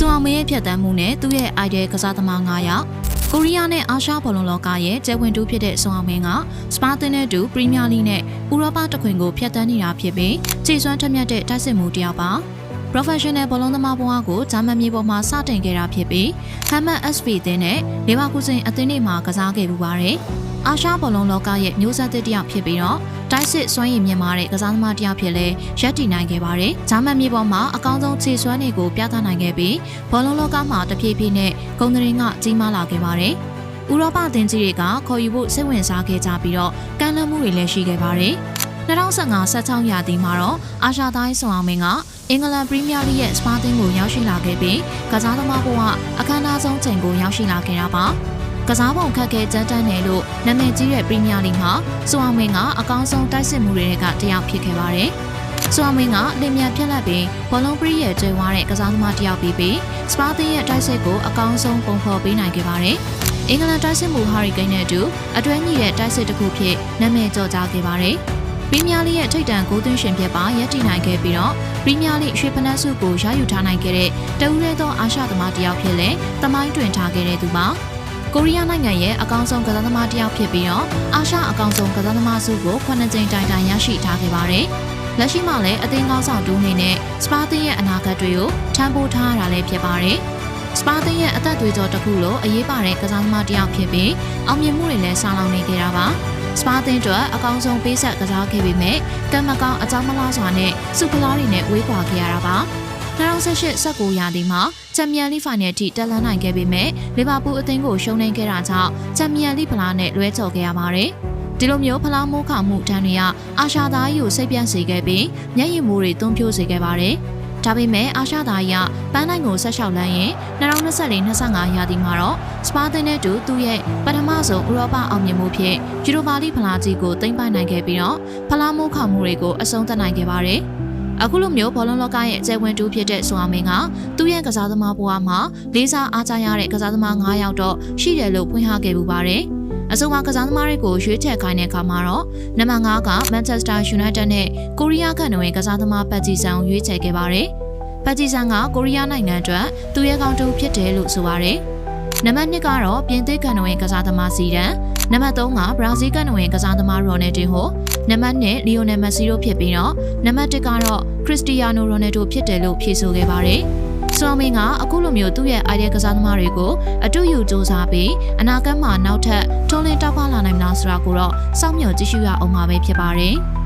စွန်အောင်မင်းရဲ့ဖြတ်တန်းမှုနဲ့သူ့ရဲ့ idol ကစားသမား9ယောက်ကိုရီးယားနဲ့အာရှဘောလုံးလောကရဲ့ကျဲဝင်တူဖြစ်တဲ့စွန်အောင်မင်းကစပါတင်နဲ့တူပရီးမီးယားလိနဲ့ဥရောပတခွင်ကိုဖျက်ဆီးနေတာဖြစ်ပြီးခြေစွမ်းထက်မြက်တဲ့တိုက်စစ်မှုတစ်ယောက်ပါ professional ဘောလုံးသမားဘဝကိုဂျာမန်မြေပေါ်မှာစတင်ခဲ့တာဖြစ်ပြီးဟမ်မတ် SV အသင်းနဲ့လေဘာကူဇင်အသင်းတွေမှာကစားခဲ့ပူပါတယ်။အာရှဘောလုံးလောကရဲ့မျိုးဆက်သစ်တစ်ယောက်ဖြစ်ပြီးတော့တိုက်စစ်စွမ်းရည်မြင့်မားတဲ့ကစားသမားတစ်ယောက်ဖြစ်လဲရပ်တည်နိုင်ခဲ့ပါတယ်။ဂျာမန်မြေပေါ်မှာအကောင်းဆုံးခြေစွမ်းတွေကိုပြသနိုင်ခဲ့ပြီးဘောလုံးလောကမှာတဖြည်းဖြည်းနဲ့ဂုဏ်သတင်းကကြီးမားလာခဲ့ပါတယ်။ဥရောပအသင်းကြီးတွေကခေါ်ယူဖို့စိတ်ဝင်စားခဲ့ကြပြီးတော့ကမ်းလှမ်းမှုတွေလည်းရှိခဲ့ပါတယ်။ 2015-16ရာသီမှာတော့အာရှတိုင်းဆွန်အောင်မင်းကအင်္ဂလန်ပရီးမီးယားလိရဲ့စပါတင်ကိုရောက်ရှိလာခဲ့ပြီးကစားသမားဘဝအခမ်းအနားဆုံးချိန်ကိုရောက်ရှိလာခဲ့တာပါကစားပုံခက်ခဲကြမ်းတမ်းတယ်လို့နာမည်ကြီးတဲ့ပရီးမီးယားလိမှာဆွန်အောင်မင်းကအကောင်းဆုံးတိုက်စစ်မှုတွေကတယောက်ဖြစ်ခဲ့ပါတယ်ဆွမ်မင်းကလင်မြန်ပြက်လက်ပြီးဘောလုံးပရိရဲ့ကျွဲဝါတဲ့ကစားသမားတစ်ယောက်ပြီးပြီးစပါတင်ရဲ့တိုက်စစ်ကိုအကောင်းဆုံးပုံဖော်ပေးနိုင်ခဲ့ပါတယ်။အင်္ဂလန်တိုက်စစ်မှုဟာရီကိန်းနဲ့အတူအတွဲညီတဲ့တိုက်စစ်တစ်ခုဖြစ်နာမည်ကျော်ကြားခဲ့ပါတယ်။ ပရီးမီးယားလိရဲ့ထိပ်တန်းဂိုးသွင်းရှင်ဖြစ်ပါရပ်တည်နိုင်ခဲ့ပြီးတော့ပရီးမီးယားလိရွှေဖနက်စုကိုရယူထားနိုင်ခဲ့တဲ့တဦးရဲသောအာရှသမားတစ်ယောက်ဖြစ်လဲတမိုင်းတွင်ထားခဲ့တဲ့သူပါ။ကိုရီးယားနိုင်ငံရဲ့အကောင်းဆုံးကစားသမားတစ်ယောက်ဖြစ်ပြီးတော့အာရှအကောင်းဆုံးကစားသမားစုကို9ကြိမ်တိုင်တိုင်ရရှိထားခဲ့ပါတယ်။လက်ရှိမှာလည်းအသင်းကောင်းဆောင်တူအနေနဲ့စပါတင်ရဲ့အနာဂတ်တွေကိုထမ်းပိုးထားရတာလည်းဖြစ်ပါတယ်။စပါတင်ရဲ့အသက်သွေးကြောတစ်ခုလိုအရေးပါတဲ့ကစားသမားတစ်ယောက်ဖြစ်ပြီးအောင်မြင်မှုတွေလည်းဆောင်လောင်နေကြတာပါ။ စပါတင်တို့အကောင်းဆုံးပေးဆက်ကစားခဲ့ပေမဲ့ကံမကောင်းအကြောင်းမလားစွာနဲ့စုဖလားတွေနဲ့ဝေးကွာခဲ့ရတာပါ2018 19ရာသီမှာချန်ပီယံလိဖိုင်နယ်ထိတက်လှမ်းနိုင်ခဲ့ပေမဲ့လီဗာပူးအသင်းကိုရှုံးနိမ့်ခဲ့တာကြောင့်ချန်ပီယံလိဖလားနဲ့လွဲချော်ခဲ့ရပါတယ်ဒီလိုမျိုးဖလားမိုးခါမှုတန်းတွေကအာရှသားကြီးကိုစိတ်ပြန့်စေခဲ့ပြီးမျက်ရည်မိုးတွေသွန်းဖြိုးစေခဲ့ပါတယ်။ ဒါပေမဲ့အာရှသားကြီးကပန်းနိုင်ကိုဆက်လျှောက်လန်းရင်2024-25ရာသီမှာတော့စပါတင်နဲ့တူသူ့ရဲ့ပထမဆုံးဥရောပအောင်မြင်မှုဖြစ်ယူရိုပါလိဖလားကြီးကိုသိမ်းပိုက်နိုင်ခဲ့ပြီးတော့ဖလားမိုးခါမှုတွေကိုအဆုံးသတ်နိုင်ခဲ့ပါတယ်။အခုလိုမျိုးဘောလုံးလောကရဲ့အကျယ်ဝင်တူဖြစ်တဲ့ဆွာမင်းကသူ့ရဲ့ကစားသမားဘဝမှာလေးစားအားကြရတဲ့ကစားသမား9ယောက်တော့ရှိတယ်လို့ဖွင့်ဟခဲ့ပူပါတယ်။ အဆိုပါကစားသမားတွေကိုရွေးချယ်ခိုင်းတဲ့အခါမှာတော့နံပါတ်5က Manchester United နဲ့ကိုရီးယားကန်ဝင်ကစားသမားပတ်ဂျီဆန်ကိုရွေးချယ်ခဲ့ပါတယ်။ပတ်ဂျီဆန်ကကိုရီးယားနိုင်ငံအတွက်သူရဲ့ကောင်တူဖြစ်တယ်လို့ဆိုပါတယ်။နံပါတ်2ကတော့ပြင်သစ်ကန်ဝင်ကစားသမားစီဒန်နံပါတ်3ကဘရာဇီးကန်ဝင်ကစားသမားရိုနယ်ဒင်ဟိုနံပါတ်2လီယိုနယ်မက်ဆီတို့ဖြစ်ပြီးတော့နံပါတ်1ကတော့ခရစ္စတီယာနိုရိုနယ်ဒိုဖြစ်တယ်လို့ဖြေဆိုခဲ့ပါတယ်။ ဆောင်းမင်းကအခုလိုမျိုးသူ့ရဲ့ idea ကစားသမားတွေကိုအတူယူစူးစမ်းပြီးအနာဂတ်မှာနောက်ထပ်ထုံးလင်းတောက်ပလာနိုင်မလားဆိုတာကိုတော့စောင့်မျှော်ကြည့်ရှုရအောင်မှာပဲဖြစ်ပါတယ်။